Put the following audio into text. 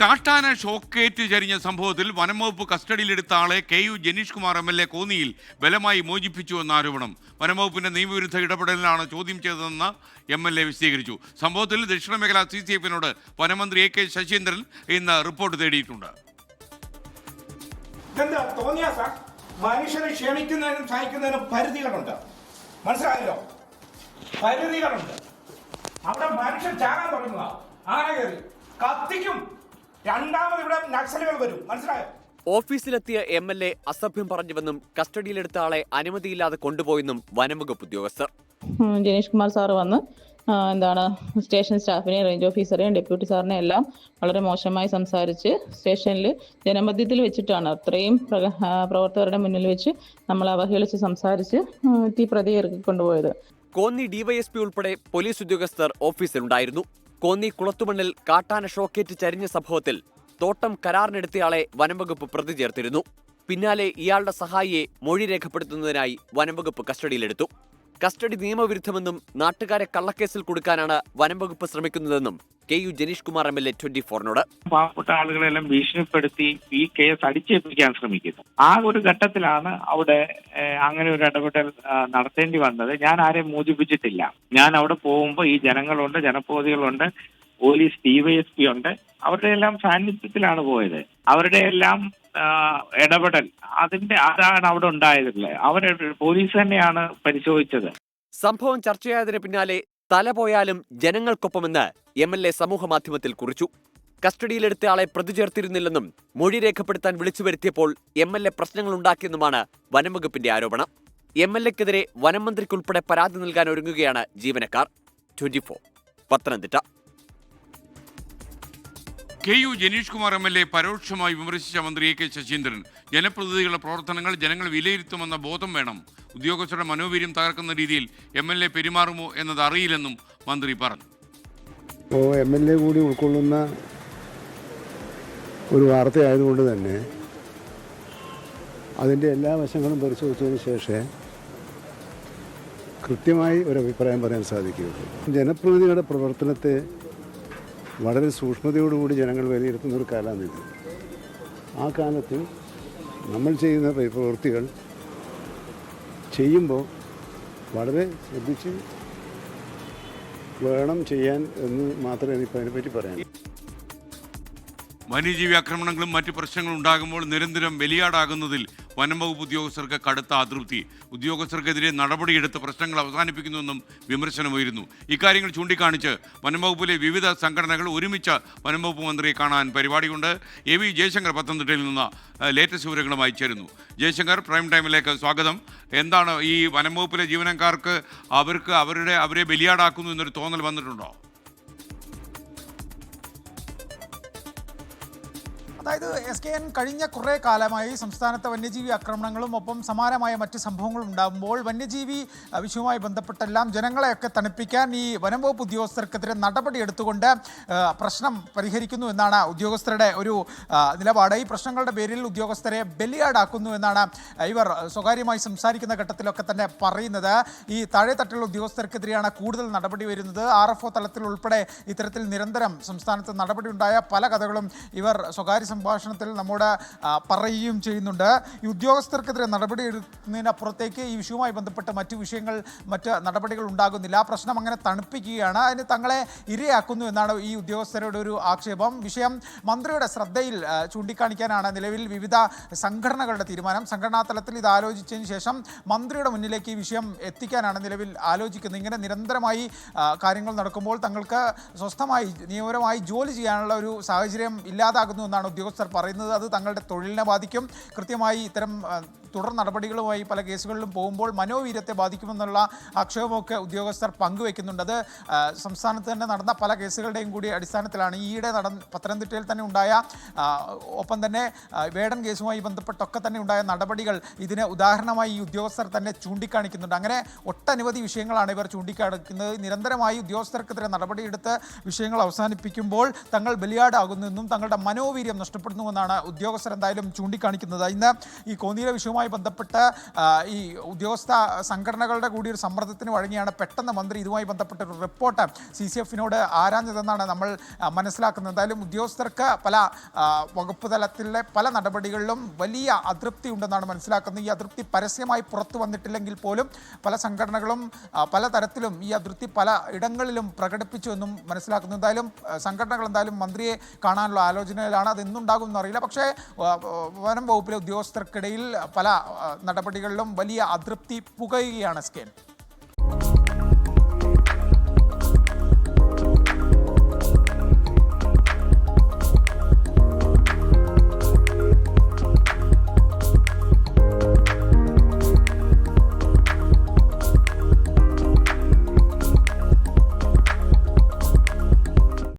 കാട്ടാന ഷോക്കേറ്റ് ചരിഞ്ഞ സംഭവത്തിൽ വനംവകുപ്പ് കസ്റ്റഡിയിലെടുത്ത ആളെ K U Janeesh Kumar M L A കോന്നിയിൽ ബലമായി മോചിപ്പിച്ചു എന്ന ആരോപണം. വനംവകുപ്പിന്റെ നിയമവിരുദ്ധ ഇടപെടലിലാണ് ചോദ്യം ചെയ്തതെന്ന് എം എൽ എ വിശദീകരിച്ചു. സംഭവത്തിൽ ദക്ഷിണ മേഖല സി സി എഫിനോട് വനമന്ത്രി എ കെ ശശീന്ദ്രൻ ഇന്ന് റിപ്പോർട്ട് തേടിയിട്ടുണ്ട്. മനുഷ്യരെ ക്ഷമിക്കുന്നതിനും സഹിക്കുന്നതിനും പരിധികളുണ്ട്. മനസ്സിലായല്ലോ? പരിധികളുണ്ട്. അവിടെ മനുഷ്യൻ ചാകാൻ തുടങ്ങുക. ആന കയറി. കത്തിക്കും. രണ്ടാമത് ഇവിടെ നക്സലുകൾ വരും. മനസ്സിലായോ? ഓഫീസിലെത്തിയ എം എൽ എ അസഭ്യം പറഞ്ഞുവെന്നും കസ്റ്റഡിയിലെടുത്ത ആളെ അനുമതിയില്ലാതെ കൊണ്ടുപോയെന്നും വനംവകുപ്പ് ഉദ്യോഗസ്ഥർ. ജനീഷ് കുമാർ സാറ് വന്ന് എന്താണ് സ്റ്റേഷൻ സ്റ്റാഫിനെയും റേഞ്ച് ഓഫീസറെയും ഡെപ്യൂട്ടി സാറിനെ എല്ലാം വളരെ മോശമായി സംസാരിച്ച് സ്റ്റേഷനിൽ ജനമധ്യത്തിൽ വെച്ചിട്ടാണ് അത്രയും പ്ര- പ്രവർത്തകരുടെ മുന്നിൽ വെച്ച് നമ്മൾ അവഹേളിച്ച് സംസാരിച്ച് തീ ഇറക്കിക്കൊണ്ടുപോയത്. കോന്നി ഡിവൈഎസ്പി ഉൾപ്പെടെ പോലീസ് ഉദ്യോഗസ്ഥർ ഓഫീസിലുണ്ടായിരുന്നു. കോന്നി കുളത്തുമണ്ണിൽ കാട്ടാന ഷോക്കേറ്റ് ചരിഞ്ഞ സംഭവത്തിൽ തോട്ടം കരാറിനെടുത്തയാളെ വനംവകുപ്പ് പ്രതി ചേർത്തിരുന്നു. പിന്നാലെ ഇയാളുടെ സഹായിയെ മൊഴി രേഖപ്പെടുത്തുന്നതിനായി വനംവകുപ്പ് കസ്റ്റഡിയിലെടുത്തു. കസ്റ്റഡി നിയമവിരുദ്ധമെന്നും നാട്ടുകാരെ കള്ളക്കേസിൽ കൊടുക്കാനാണ് വനംവകുപ്പ് ശ്രമിക്കുന്നതെന്നും K U Janeesh Kumar M L A twenty ഫോറിനോട് പാവപ്പെട്ട ആളുകളെല്ലാം ഭീഷണിപ്പെടുത്തി ഈ കേസ് അടിച്ചേൽപ്പിക്കാൻ ശ്രമിക്കുന്നു. ആ ഒരു ഘട്ടത്തിലാണ് അവിടെ അങ്ങനെ ഒരു ഇടപെടൽ നടത്തേണ്ടി വന്നത്. ഞാൻ ആരെയും മോചിപ്പിച്ചിട്ടില്ല. ഞാൻ അവിടെ പോകുമ്പോൾ ഈ ജനങ്ങളുണ്ട് ജനപ്രതികളുണ്ട് പോലീസ് ഡിവൈഎസ്പി ഉണ്ട്. അവരുടെ എല്ലാം സാന്നിധ്യത്തിലാണ് പോയത്. അവരുടെ എല്ലാം ഇടപെടൽ. അതിന്റെ അതാണ് അവിടെ ഉണ്ടായതില്ലേ? അവരെ പോലീസ് തന്നെയാണ് പരിശോധിച്ചത്. സംഭവം ചർച്ചയായതിന് പിന്നാലെ തല പോയാലും ജനങ്ങൾക്കൊപ്പമെന്ന് എം എൽ എ സമൂഹമാധ്യമത്തിൽ കുറിച്ചു. കസ്റ്റഡിയിലെടുത്ത ആളെ പ്രതി ചേർത്തിരുന്നില്ലെന്നും മൊഴി രേഖപ്പെടുത്താൻ വിളിച്ചു വരുത്തിയപ്പോൾ എം എൽ എ പ്രശ്നങ്ങൾ ഉണ്ടാക്കിയെന്നുമാണ് വനംവകുപ്പിന്റെ ആരോപണം. എം എൽ എക്കെതിരെ വനം മന്ത്രിക്കുൾപ്പെടെ പരാതി നൽകാൻ ഒരുങ്ങുകയാണ് ജീവനക്കാർ. Twenty Pathanamthitta. K U Janeesh Kumar M L A പരോക്ഷമായി വിമർശിച്ച മന്ത്രി എ കെ ശശീന്ദ്രൻ. ജനപ്രതിനിധികളുടെ പ്രവർത്തനങ്ങൾ ജനങ്ങൾ വിലയിരുത്തുമെന്ന ബോധം വേണം. ഉദ്യോഗസ്ഥരുടെ മനോവീര്യം തകർക്കുന്ന രീതിയിൽ എം എൽ എ പെരുമാറുമോ എന്നത് അറിയില്ലെന്നും മന്ത്രി പറഞ്ഞു. ഇപ്പോൾ എം എൽ എ കൂടി ഉൾക്കൊള്ളുന്ന ഒരു വാർത്തയായതുകൊണ്ട് തന്നെ അതിന്റെ എല്ലാ വശങ്ങളും പരിശോധിച്ചതിന് ശേഷമേ കൃത്യമായി ഒരു അഭിപ്രായം പറയാൻ സാധിക്കുകയുള്ളൂ. ജനപ്രതിനിധിയുടെ പ്രവർത്തനത്തെ വളരെ സൂക്ഷ്മതയോടുകൂടി ജനങ്ങൾ വിലയിരുത്തുന്ന ഒരു കാലമാണിത്. ആ കാലത്തിൽ നമ്മൾ ചെയ്യുന്ന പ്രവൃത്തികൾ ചെയ്യുമ്പോൾ വളരെ ശ്രദ്ധിച്ച് വേണം ചെയ്യാൻ എന്ന് മാത്രമേ എനിക്ക് അതിനെപ്പറ്റി പറയാൻ വന്യജീവി ആക്രമണങ്ങളും മറ്റ് പ്രശ്നങ്ങളും ഉണ്ടാകുമ്പോൾ നിരന്തരം ബലിയാടാകുന്നതിൽ വനം വകുപ്പ് ഉദ്യോഗസ്ഥർക്ക് കടുത്ത അതൃപ്തി. ഉദ്യോഗസ്ഥർക്കെതിരെ നടപടിയെടുത്ത് പ്രശ്നങ്ങൾ അവസാനിപ്പിക്കുന്നുവെന്നും വിമർശനമുയരുന്നു. ഇക്കാര്യങ്ങൾ ചൂണ്ടിക്കാണിച്ച് വനം വകുപ്പിലെ വിവിധ സംഘടനകൾ ഒരുമിച്ച് വനം വകുപ്പ് മന്ത്രിയെ കാണാൻ പരിപാടിയുണ്ട്. എ വി ജയശങ്കർ പത്തനംതിട്ടയിൽ നിന്ന് ലേറ്റസ്റ്റ് വിവരങ്ങളുമായി ചേരുന്നു. ജയശങ്കർ പ്രൈം ടൈമിലേക്ക് സ്വാഗതം. എന്താണ് ഈ വനം വകുപ്പിലെ ജീവനക്കാർക്ക് അവർക്ക് അവരുടെ അവരെ ബലിയാടാക്കുന്നു എന്നൊരു തോന്നൽ വന്നിട്ടുണ്ടോ? അതായത് എസ് കെ എൻ കഴിഞ്ഞ കുറേ കാലമായി സംസ്ഥാനത്തെ വന്യജീവി ആക്രമണങ്ങളും ഒപ്പം സമാനമായ മറ്റ് സംഭവങ്ങളും ഉണ്ടാകുമ്പോൾ വന്യജീവി വിഷയവുമായി ബന്ധപ്പെട്ടെല്ലാം ജനങ്ങളെയൊക്കെ തണുപ്പിക്കാൻ ഈ വനം വകുപ്പ് ഉദ്യോഗസ്ഥർക്കെതിരെ നടപടി എടുത്തുകൊണ്ട് പ്രശ്നം പരിഹരിക്കുന്നു എന്നാണ് ഉദ്യോഗസ്ഥരുടെ ഒരു നിലപാട്. ഈ പ്രശ്നങ്ങളുടെ പേരിൽ ഉദ്യോഗസ്ഥരെ ബലിയാടാക്കുന്നു എന്നാണ് ഇവർ സ്വകാര്യമായി സംസാരിക്കുന്ന ഘട്ടത്തിലൊക്കെ തന്നെ പറയുന്നത്. ഈ താഴെത്തട്ടിലുള്ള ഉദ്യോഗസ്ഥർക്കെതിരെയാണ് കൂടുതൽ നടപടി വരുന്നത്. ആർ എഫ് ഒ തലത്തിൽ ഉൾപ്പെടെ ഇത്തരത്തിൽ നിരന്തരം സംസ്ഥാനത്ത് നടപടി ഉണ്ടായ പല കഥകളും ഇവർ സ്വകാര്യ സംഭാഷണത്തിൽ നമ്മോട് പറയുകയും ചെയ്യുന്നുണ്ട്. ഈ ഉദ്യോഗസ്ഥർക്കെതിരെ നടപടി എടുക്കുന്നതിനപ്പുറത്തേക്ക് ഈ വിഷയവുമായി ബന്ധപ്പെട്ട മറ്റു വിഷയങ്ങൾ മറ്റ് നടപടികൾ ഉണ്ടാകുന്നില്ല. പ്രശ്നം അങ്ങനെ തണുപ്പിക്കുകയാണ്. അതിന് തങ്ങളെ ഇരയാക്കുന്നു എന്നാണ് ഈ ഉദ്യോഗസ്ഥരുടെ ഒരു ആക്ഷേപം. വിഷയം മന്ത്രിയുടെ ശ്രദ്ധയിൽ ചൂണ്ടിക്കാണിക്കാനാണ് നിലവിൽ വിവിധ സംഘടനകളുടെ തീരുമാനം. സംഘടനാ തലത്തിൽ ഇത് ആലോചിച്ചതിന് ശേഷം മന്ത്രിയുടെ മുന്നിലേക്ക് ഈ വിഷയം എത്തിക്കാനാണ് നിലവിൽ ആലോചിക്കുന്നത്. ഇങ്ങനെ നിരന്തരമായി കാര്യങ്ങൾ നടക്കുമ്പോൾ തങ്ങൾക്ക് സ്വസ്ഥമായി നിയമപരമായി ജോലി ചെയ്യാനുള്ള ഒരു സാഹചര്യം ഇല്ലാതാകുന്നു എന്നാണ് ഉദ്യോഗസ്ഥർ പറയുന്നത് അത് തങ്ങളുടെ തൊഴിലിനെ ബാധിക്കും. കൃത്യമായി ഇത്തരം തുടർ നടപടികളുമായി പല കേസുകളിലും പോകുമ്പോൾ മനോവീര്യത്തെ ബാധിക്കുമെന്നുള്ള ആക്ഷേപമൊക്കെ ഉദ്യോഗസ്ഥർ പങ്കുവെക്കുന്നുണ്ട് അത് സംസ്ഥാനത്ത് തന്നെ നടന്ന പല കേസുകളുടെയും കൂടി അടിസ്ഥാനത്തിലാണ് ഈയിടെ നട പത്തനംതിട്ടയിൽ തന്നെ ഉണ്ടായ ഒപ്പം തന്നെ വേടൻ കേസുമായി ബന്ധപ്പെട്ടൊക്കെ തന്നെ ഉണ്ടായ നടപടികൾ ഇതിന് ഉദാഹരണമായി ഈ ഉദ്യോഗസ്ഥർ തന്നെ ചൂണ്ടിക്കാണിക്കുന്നുണ്ട്. അങ്ങനെ ഒട്ടനവധി വിഷയങ്ങളാണ് ഇവർ ചൂണ്ടിക്കാണിക്കുന്നത്. നിരന്തരമായി ഉദ്യോഗസ്ഥർക്കെതിരെ നടപടിയെടുത്ത് വിഷയങ്ങൾ അവസാനിപ്പിക്കുമ്പോൾ തങ്ങൾ ബലിയാടാകുന്നെന്നും തങ്ങളുടെ മനോവീര്യം നഷ്ടപ്പെടുന്നുവെന്നാണ് ഉദ്യോഗസ്ഥർ എന്തായാലും ചൂണ്ടിക്കാണിക്കുന്നത്. ഇന്ന് ഈ കോന്നിയിലെ വിഷയവുമായി ഇതുമായി ബന്ധപ്പെട്ട് ഈ ഉദ്യോഗസ്ഥ സംഘടനകളുടെ കൂടി ഒരു സമ്മർദ്ദത്തിന് വഴങ്ങിയാണ് പെട്ടെന്ന് മന്ത്രി ഇതുമായി ബന്ധപ്പെട്ട ഒരു റിപ്പോർട്ട് സി സി എഫിനോട് ആരാഞ്ഞതെന്നാണ് നമ്മൾ മനസ്സിലാക്കുന്നത്. എന്തായാലും ഉദ്യോഗസ്ഥർക്ക് പല വകുപ്പ് തലത്തിലെ പല നടപടികളിലും വലിയ അതൃപ്തി ഉണ്ടെന്നാണ് മനസ്സിലാക്കുന്നത്. ഈ അതൃപ്തി പരസ്യമായി പുറത്തു വന്നിട്ടില്ലെങ്കിൽ പോലും പല സംഘടനകളും പല തരത്തിലും ഈ അതൃപ്തി പല ഇടങ്ങളിലും പ്രകടിപ്പിച്ചു എന്നും മനസ്സിലാക്കുന്നു. എന്തായാലും സംഘടനകൾ എന്തായാലും മന്ത്രിയെ കാണാനുള്ള ആലോചനയിലാണ്. അത് എന്നുണ്ടാകും എന്നറിയില്ല. പക്ഷേ വനം വകുപ്പിലെ ഉദ്യോഗസ്ഥർക്കിടയിൽ പല ആ, നടപടികളിലും വലിയ അതൃപ്തി പുകയുകയാണ് സ്കേൻ.